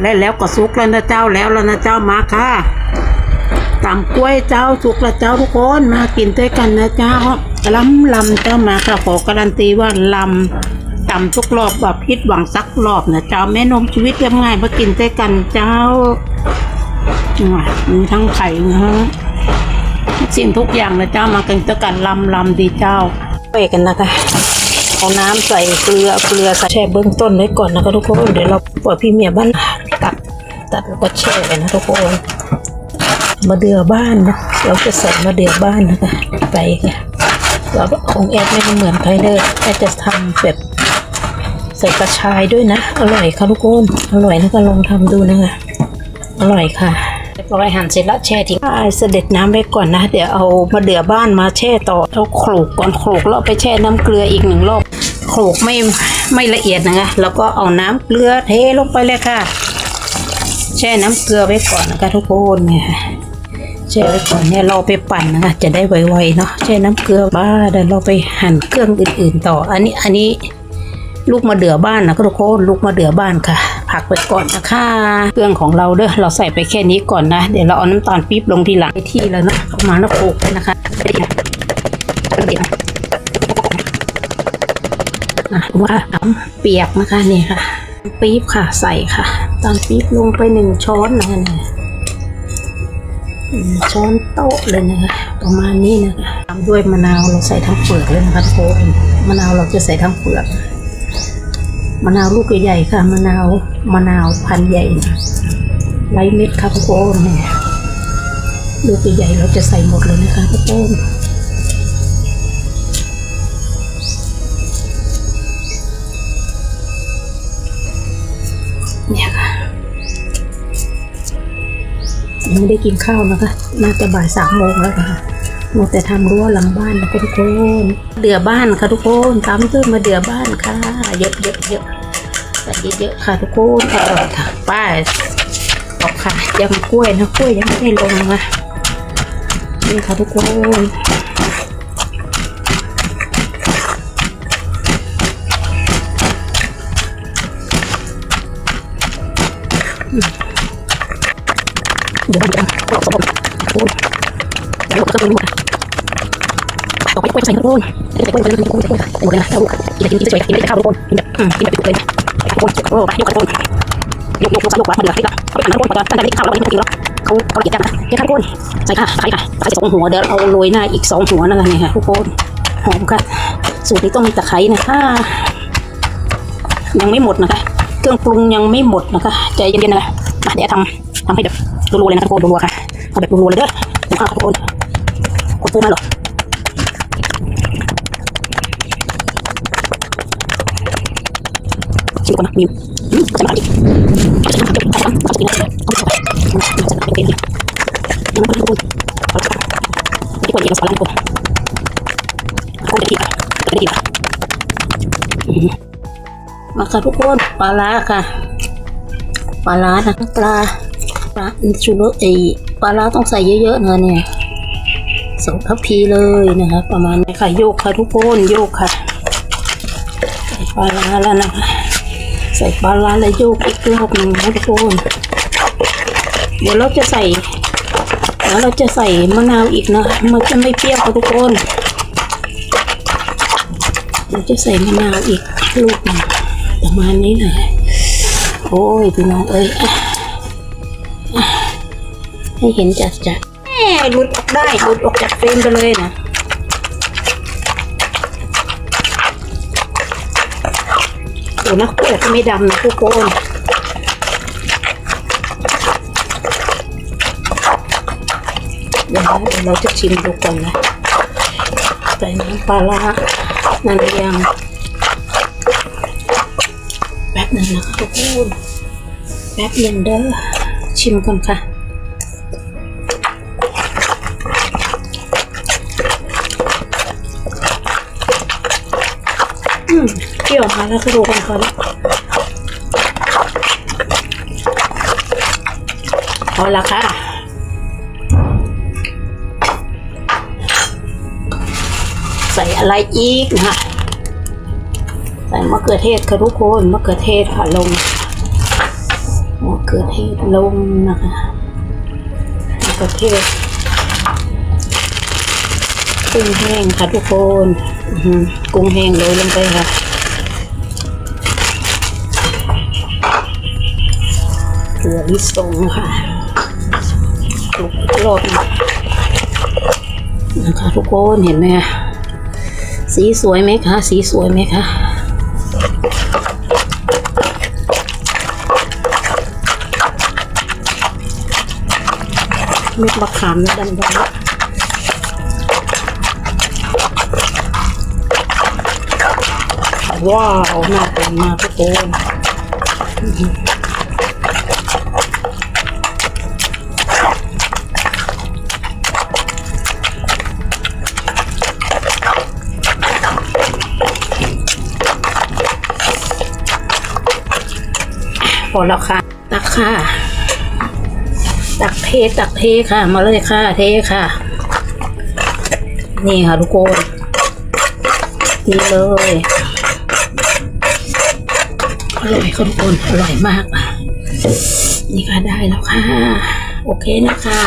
แล้วแล้วก็สุกแล้วนะเจ้าแล้วแล้วนะเจ้ามาค่ะตำกล้วยเจ้าสุกแล้วเจ้าทุกคนมากินด้วยกันนะเจ้าลำลำเจ้ามาค่ะขอการันตีว่าลำตำทุกรอบแบบพิษหวังสักรอบนะเจ้าแม่นมชีวิตยบง่ายมากินด้วยกันเจ้ามีทั้งไข่นะฮะสิ่งทุกอย่างนะเจ้ามากินด้วยกันลำลำดีเจ้าไปกันนะคะ เอาน้ำใส่เกลือเกลือใส่แช่เบื้องต้นไว้ก่อนนะคะทุกคนเดี๋ยวเราปล่อยพี่เมียบ้านตัดตัดแล้วก็แช่กันนะทุกคนมาเดือบ้านนะเราจะใส่มาเดือบ้านนะคะไปค่ะเราของแอดไม่เหมือนใครเลยแอดจะทำแบบใส่กระชายด้วยนะ อร่อยค่ะทุกคนอร่อยนะก็ลองทำดูนะคะอร่อยค่ะ เรียบร้อยหั่นเสร็จแล้วแช่ทิ้งอ่เสด็จน้ำไว้ก่อนนะ เดี๋ยวเอามาเดือบ้านมาแช่ต่อเอาโขลกก่อนโขลกแล้วไปแช่น้ำเกลืออีกหนึ่งรอบโขลกไม่ไม่ละเอียดนะคะแล้วก็เอาน้ำเกลือเทลงไปเลยค่ะ แช่น้ำเกลือไว้ก่อนนะคะทุกคนเนี่ยแช่ไว้ก่อนเนี่ยเราไปปั่นนะคะจะได้ไวๆเนาะแช่น้ำเกลือบ้าเดี๋ยวเราไปหั่นเครื่องอื่นๆต่อ อันนี้อันนี้ลูกมะเดื่อบ้านนะทุกคนลูกมะเดื่อบ้านค่ะ ผักไปก่อนนะคะเครื่องของเราเด้อเราใส่ไปแค่นี้ก่อนนะ เดี๋ยวเราเอาน้ำตาลปี๊บลงทีหลังไปที่แล้วนะประมาณนั้นโขกนะคะเดี๋ยวเดี๋ยวอะว่าเปียกนะคะนี่ค่ะ ปี๊บค่ะใส่ค่ะตามปี๊บลงไปหนึ่งช้อนนะคะเนี่ยหนึ่งช้อนโต๊ะเลยนะคะ ประมาณนี้นะคะตามด้วยมะนาวเราใส่ทั้งเปลือกเลยนะคะทุกคนมะนาวเราจะใส่ทั้งเปลือก มะนาวลูกใหญ่ๆค่ะมะนาวมะนาวพันใหญ่นะไร้เม็ดค่ะทุกคนเนี่ยลูกใหญ่ๆเราจะใส่หมดเลยนะคะทุกคนเนี่ยค่ะยังไม่ได้กินข้าวนะคะ น่าจะบ่ายสามโมงแล้วค่ะหมดแต่ทำรั้วหลังบ้านนะทุกคน เดือบ้านค่ะทุกคนตามด้วยมาเดือบ้านค่ะ เยอะเยอะเยอะ ใส่เยอะๆค่ะทุกคนอร่อยค่ะป้าออกค่ะยำกล้วยนะกล้วยยังไม่ได้ลงนะนี่ค่ะทุกคนเดี๋ยวเดี๋ยวเราสมบูรณ์โอ้ยเดี๋ยวเราจะเป็นหมดต่อไปกล้วยใส่ทุกคนเดี๋ยวกล้วยใส่ทุกคนใส่กล้วยใส่หมดเลยนะแล้วกินกินสวยกินได้ข้าวทุกคนกินแบบกินแบบเลย ทุกนโอ้ยยกทุกนยกยกยกยกมาเดือดที่ละเขาไปหันทุกนก่อนตั้งแต่ที่ข้าวแล้ววันนี้ไม่กินแล้วเขาเขาละเอียดจังนะแค่ข้าวทุกคนใส่ค่ะใส่ค่ะใส่สองหัวเดี๋ยวเอาโรยหน้าอีกสองหัวนะคะเนี่ค่ะทุกคนหอมค่ะ สูตรนี้ต้องมีตะไคร้นะคะยังไม่หมดนะคะ เครื่องปรุงยังไม่หมดนะคะใจเย็นๆนะคะเดี๋ยวทำทำให้แบบรัวๆเลยนะทุกคนรัวๆค่ะเอาแบบรัวๆเลยเด้อผมเอาทุกคนกดปูมาหรอ ชิมก่อนนะมีอืมจะมาดิจะมาดิจะมาดิจะมาดิเอาไปเอาไปเอาไปเป็นยังไม่คนเอาละที่ควรเรียนสอนแล้วทุกคนเอาไปที่ค่ะที่ค่ะมาค่ะทุกคนปลาล้าค่ะปลาร้านะปลาปลาชูรสไอปลาร้าต้องใส่เยอะๆนะเนี่ยสองทัพพีเลยนะคะประมาณนี้ค่ะโยกค่ะทุกคนโยกค่ะปลาร้าแล้วนะคะ ใส่ปลาร้าแล้วโยกอีกรอบหนึ่งนะทุกคนเดี๋ยวเราจะใส่แล้วเราจะใส่มะนาวอีกนะมันจะไม่เปรี้ยวค่ะทุกคนเราจะใส่มะนาวอีกลูกหนึ่งประมาณนี้นะโอ้ยพี่น้องเอ้ยให้เห็นจัดจัดแหมหลุดออกได้หลุดออกจากเฟรมไปเลยนะ โอ้นักเปิดไม่ดำนะทุกคนเดี๋ยวเราจะชิมดูก่อนนะใส่น้ำปลาร้านั่นยังแป๊บหนึ่งนะคะทุกคนแป๊บหนึ่งเด้อชิมก่อนค่ะ เปรี้ยวมาแล้วคือดูกันก่อนพอละค่ะใส่อะไรอีกนะคะใส่มะเขือเทศค่ะทุกคนมะเขือเทศค่ะลงมะเขือเทศลงนะคะมะเขือเทศกุ้งแห้งค่ะทุกคนกุ้งแห้งโรยลงไปค่ะ ถั่วลิสงค่ะทุกรอบนะคะทุกคนเห็นไหมคะสีสวยไหมคะสีสวยไหมคะเม็ดมะขามดำๆว้าวน่ากินมากทุกคน พอแล้วค่ะ ตักค่ะ ตักเทตักเทค่ะ มาเลยค่ะ เทค่ะ นี่ค่ะทุกคนนี่เลยอร่อยค่ะทุกคนอร่อยมาก นี่ค่ะได้แล้วค่ะ โอเคนะคะ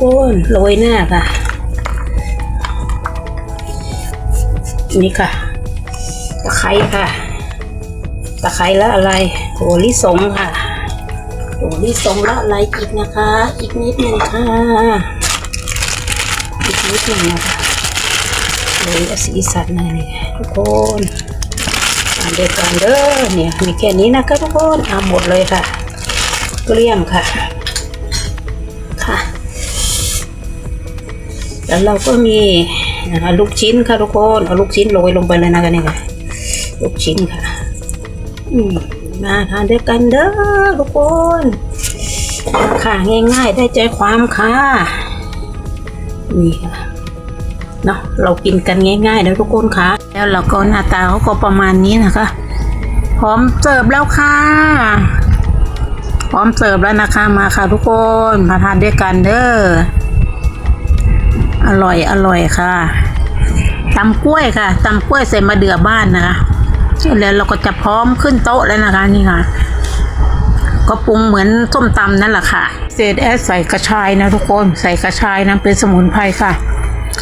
ก้นโรยหน้าค่ะ นี่ค่ะตะไคร้ค่ะ ตะไคร้แล้วอะไรโหลิสงค่ะโอ้นี่ทรงละอะไรอีกนะคะ อีกนิดหนึ่งค่ะ อีกนิดหนึ่งนะคะเลยสีสันนี่ทุกคนตามเด็ดกันเด้อเนี่ยมีแค่นี้นะคะทุกคนเอาหมดเลยค่ะ เกลี้ยงค่ะ ค่ะ แล้วเราก็มีนะคะลูกชิ้นค่ะทุกคน เอาลูกชิ้นโรยลงไปเลยนะคะนี่ค่ะ ลูกชิ้นค่ะ มาทานด้วยกันเด้อทุกคนค่ะง่ายๆได้ใจความค่ะ นี่ค่ะเนาะเรากินกันง่ายๆนะทุกคนค่ะ แล้วเราก็หน้าตาเขาก็ประมาณนี้นะคะ พร้อมเสิร์ฟแล้วค่ะ พร้อมเสิร์ฟแล้วนะคะมาค่ะ ทุกคนมาทานด้วยกันเด้ออร่อยอร่อยค่ะตำกล้วยค่ะตำกล้วยใส่มะเดื่อบ้านนะคะ แล้วเราก็จะพร้อมขึ้นโต๊ะแล้วนะคะนี่ค่ะ ก็ปรุงเหมือนส้มตำนั่นแหละค่ะ เศษแอดใส่กระชายนะทุกคนใส่กระชายนะเป็นสมุนไพรค่ะ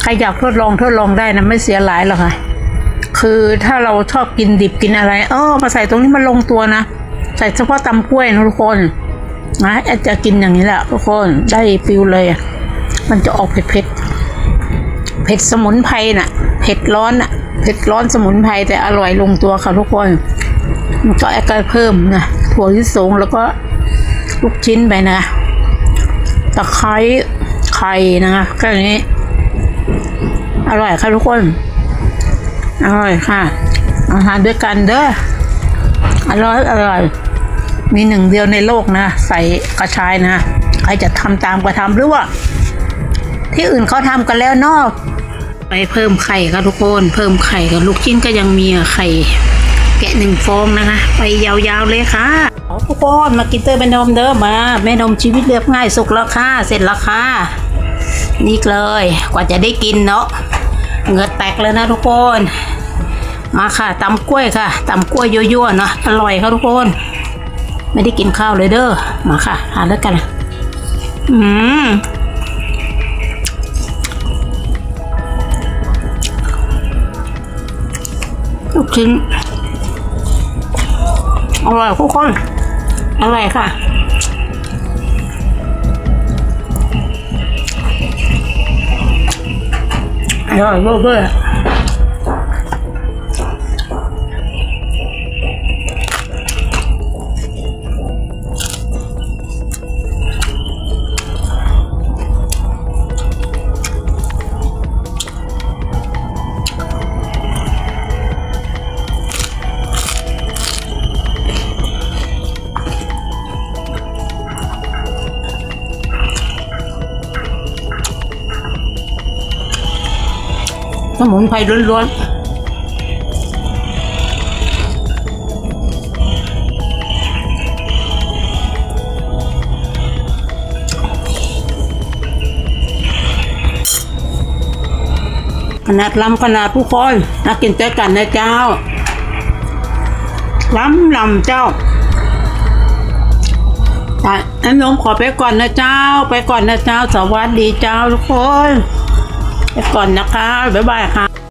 ใครอยากทดลองทดลองได้นะไม่เสียหลายหรอกค่ะ คือถ้าเราชอบกินดิบกินอะไร เออมาใส่ตรงนี้มันลงตัวนะ ใส่เฉพาะตำกล้วยนะทุกคนนะแอดจะกินอย่างนี้แหละทุกคนได้ฟิลเลย มันจะออกเผ็ดเผ็ดเผ็ดสมุนไพรน่ะ เผ็ดร้อนน่ะ เผ็ดร้อนสมุนไพรแต่อร่อยลงตัวค่ะทุกคนมันก็แอดก็เพิ่มนะถั่วลิสงแล้วก็ลูกชิ้นไปนะตะไคร้ไข่นะคะแค่นี้ อร่อยค่ะทุกคน อร่อยค่ะ อาหารด้วยกันเด้ออร่อยอร่อย มีหนึ่งเดียวในโลกนะ ใส่กระชายนะ ใครจะทำตามก็ทำหรือว่า ที่อื่นเขาทำกันแล้วนอก ไปเพิ่มไข่ค่ะทุกคน เพิ่มไข่กับลูกชิ้นก็ยังมีไข่แกะหนึ่งฟองนะคะ ไปยาวๆเลยค่ะทุกคนมากินเตอร์แม่นมเด้อมาแม่นมชีวิตเรียบง่ายสุกแล้วค่ะเสร็จแล้วค่ะนี่เลยกว่าจะได้กินเนาะเงือแตกเลยนะทุกคน มาค่ะตำกล้วยค่ะตำกล้วยยั่วๆเนาะอร่อยค่ะทุกคน ไม่ได้กินข้าวเลยเด้อมาค่ะทานแล้วกันอืม ชิ้น อร่อยทุกคน อร่อยค่ะ อร่อยเวย มุนไพรล้วนๆขนาดลำขนาดผู้คอยนักกินเจอกันนะเจ้าลำลำเจ้าอันนมขอไปก่อนนะเจ้า ไปก่อนนะเจ้า สวัสดีเจ้าทุกคน ก่อนนะคะ บ๊ายบายค่ะ